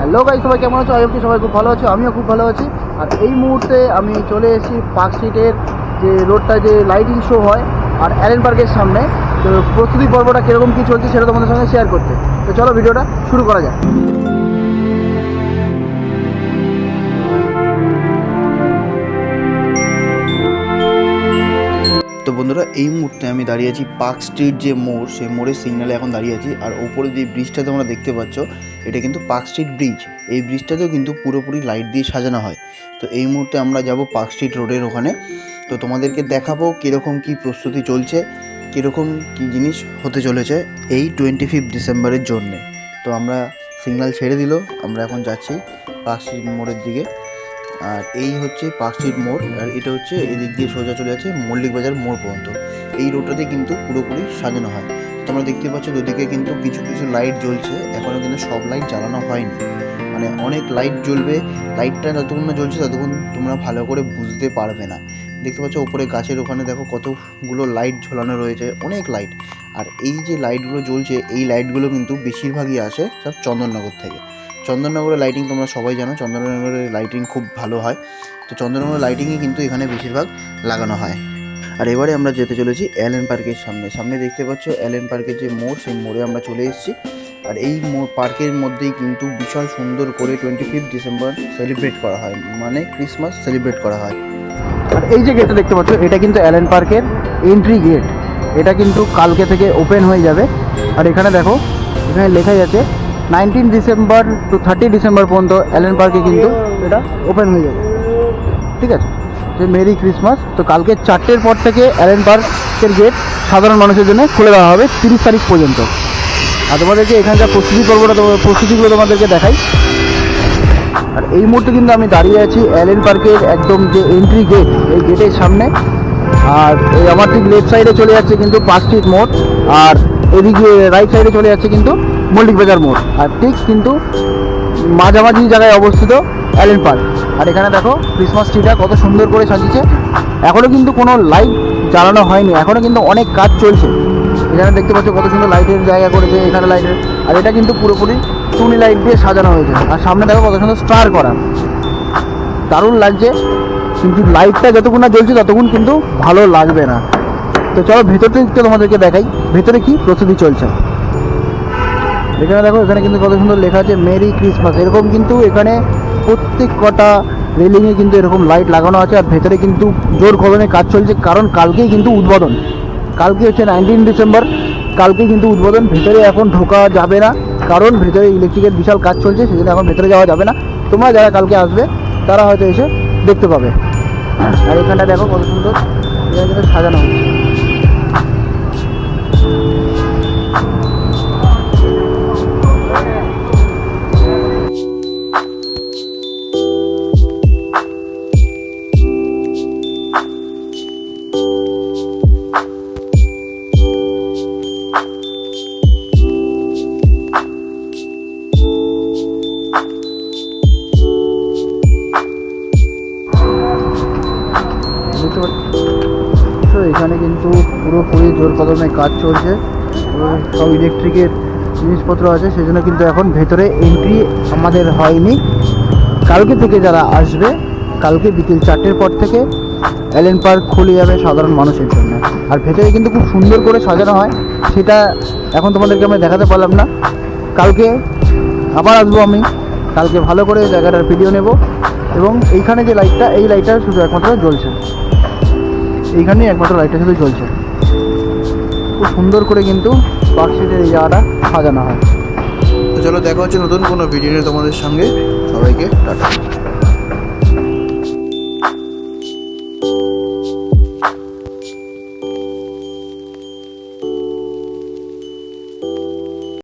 Hello guy সবাই কেমন আছো? আজকে সবাই খুব ভালো আছো, আমিও খুব ভালো আছি। আর এই মুহূর্তে আমি চলে এসেছি পার্ক স্ট্রিটের যে রোডটায় যে লাইটিং শো হয়, আর অ্যালেন পার্কের সামনে। তো প্রস্তুতি পর্বটা কীরকম কী চলছে সেটা তোমাদের সঙ্গে শেয়ার করতে। তো চলো ভিডিওটা শুরু করা যাক। বন্ধুরা, এই মুহূর্তে আমি দাঁড়িয়ে আছি পার্ক স্ট্রিট যে মোড়, সেই মোড়ের সিগনালে এখন দাঁড়িয়ে আছি। আর ওপরে যে ব্রিজটা তোমরা দেখতে পাচ্ছ, এটা কিন্তু পার্ক স্ট্রিট ব্রিজ এই ব্রিজটাতেও কিন্তু পুরোপুরি লাইট দিয়ে সাজানো হয়। তো এই মুহূর্তে আমরা যাব পার্ক স্ট্রিট রোডের ওখানে। তো তোমাদেরকে দেখাবো কীরকম কী প্রস্তুতি চলছে, কীরকম কী জিনিস হতে চলেছে এই টোয়েন্টি ফিফথ ডিসেম্বরের জন্যে। তো আমরা সিগন্যাল ছেড়ে দিল, আমরা এখন যাচ্ছি পার্ক স্ট্রিট মোড়ের দিকে। আর এই হচ্ছে পার্ক স্ট্রিট মোড়, আর এটা হচ্ছে এদিক দিয়ে সোজা চলে যাচ্ছে মল্লিক বাজার মোড় পর্যন্ত। এই রোডটাতে কিন্তু পুরোপুরি সাজানো হয়। তোমরা দেখতে পাচ্ছ দুদিকে কিন্তু কিছু কিছু লাইট জ্বলছে এখনও কিন্তু সব লাইট জ্বালানো হয়নি। মানে অনেক লাইট জ্বলবে লাইটটা যতক্ষণ না জ্বলছে ততক্ষণ তোমরা ভালো করে বুঝতে পারবে না। দেখতে পাচ্ছ ওপরে গাছের ওখানে দেখো কতগুলো লাইট ঝোলানো রয়েছে, অনেক লাইট আর এই যে লাইটগুলো জ্বলছে, এই লাইটগুলো কিন্তু বেশিরভাগই আসে সব চন্দননগর থেকে। চন্দননগরের লাইটিং তোমরা সবাই জানো, চন্দননগরের লাইটিং খুব ভালো হয়। তো চন্দননগরের লাইটিংই কিন্তু এখানে বেশিরভাগ লাগানো হয়। আর এবারে আমরা যেতে চলেছি অ্যালেন পার্কের সামনে। সামনে দেখতে পাচ্ছ অ্যালেন পার্কের যে মোড়, সেই মোড়ে আমরা চলে এসেছি। আর এই পার্কের মধ্যেই কিন্তু বিশাল সুন্দর করে টোয়েন্টি ফিফথ ডিসেম্বর সেলিব্রেট করা হয়। মানে ক্রিসমাস সেলিব্রেট করা হয়। আর এই যে গেটটা দেখতে পাচ্ছ, এটা কিন্তু অ্যালেন পার্কের এন্ট্রি গেট এটা কিন্তু কালকে থেকে ওপেন হয়ে যাবে। আর এখানে দেখো, এখানে লেখাই আছে nineteen December to thirty December পর্যন্ত অ্যালেন পার্কে কিন্তু এটা ওপেন হয়ে যাবে। ঠিক আছে? যে মেরি ক্রিসমাস, তো কালকে চারটের পর থেকে অ্যালেন পার্কের গেট সাধারণ মানুষের জন্য খুলে দেওয়া হবে তিরিশ তারিখ পর্যন্ত। আর তোমাদেরকে এখানকার প্রস্তুতি পর্বটা প্রস্তুতিগুলো তোমাদেরকে দেখাই। আর এই মুহূর্তে কিন্তু আমি দাঁড়িয়ে আছি অ্যালেন পার্কের একদম যে এন্ট্রি গেট এই গেটের সামনে। আর এই আমার ঠিক লেফট সাইডে চলে যাচ্ছে কিন্তু পাঁচ স্ট্রিট মোড়, আর এদিকে রাইট সাইডে চলে যাচ্ছে কিন্তু মল্লিক বাজার মোড়। আর ঠিক কিন্তু মাঝামাঝি জায়গায় অবস্থিত অ্যালেন পার্ক। আর এখানে দেখো ক্রিসমাস ট্রিটা কত সুন্দর করে সাজিয়েছে। এখনও কিন্তু কোনো লাইট জ্বালানো হয়নি। এখনও কিন্তু অনেক কাজ চলছে। এখানে দেখতে পাচ্ছ কত সুন্দর লাইটের জায়গা করেছে এখানে লাইটের আর এটা কিন্তু পুরোপুরি টুনি লাইট দিয়ে সাজানো হয়েছে। আর সামনে দেখো কত সুন্দর স্টার করা। দারুণ লাগছে। কিন্তু লাইটটা যতক্ষণ না জ্বলছে ততক্ষণ কিন্তু ভালো লাগবে না। তো চলো ভেতরটা তোমাদেরকে দেখাই। ভেতরে কি প্রস্তুতি চলছে? এখানে দেখো, এখানে কিন্তু কত সুন্দর লেখা আছে, মেরি ক্রিসমাস. এরকম কিন্তু এখানে প্রত্যেক কটা রেলিংয়ে কিন্তু এরকম লাইট লাগানো আছে, আর ভেতরে কিন্তু জোর কদমে কাজ চলছে, কারণ কালকেই কিন্তু উদ্বোধন। কালকে হচ্ছে নাইনটিন ডিসেম্বর কালকে কিন্তু উদ্বোধন, ভেতরে এখন ঢোকা যাবে না, কারণ ভেতরে ইলেকট্রিকের বিশাল কাজ চলছে, সেজন্য এখন ভেতরে যাওয়া যাবে না। তোমরা যারা কালকে আসবে, তারা হয়তো এসে দেখতে পাবে। আর এখানটা দেখো কত সুন্দর সাজানো হচ্ছে পারছ এখানে কিন্তু পুরোপুরি জোর কদমে কাজ চলছে। সব ইলেকট্রিকের জিনিসপত্র আছে, সেজন্য কিন্তু এখন ভেতরে এন্ট্রি আমাদের হয়নি। কালকে থেকে যারা আসবে, কালকে বিকেল চারটের পর থেকে অ্যালেন পার্ক খুলে যাবে সাধারণ মানুষের জন্য। আর ভেতরে কিন্তু খুব সুন্দর করে সাজানো হয়, সেটা এখন তোমাদেরকে আমি দেখাতে পারলাম না। কালকে আবার আসব আমি। কালকে ভালো করে জায়গাটার ভিডিও নেব। এবং এইখানে যে লাইটটা এই লাইটটা শুধু একমাত্র জ্বলছে। এইখানেই একমাত্র লাইটটা শুধু চলছে খুব সুন্দর করে কিন্তু পার্ক স্ট্রিটের এই জায়গাটা সাজানো হয়। চলো দেখা হচ্ছে নতুন কোনো ভিডিও নিয়ে তোমাদের সঙ্গে। সবাইকে টাটা।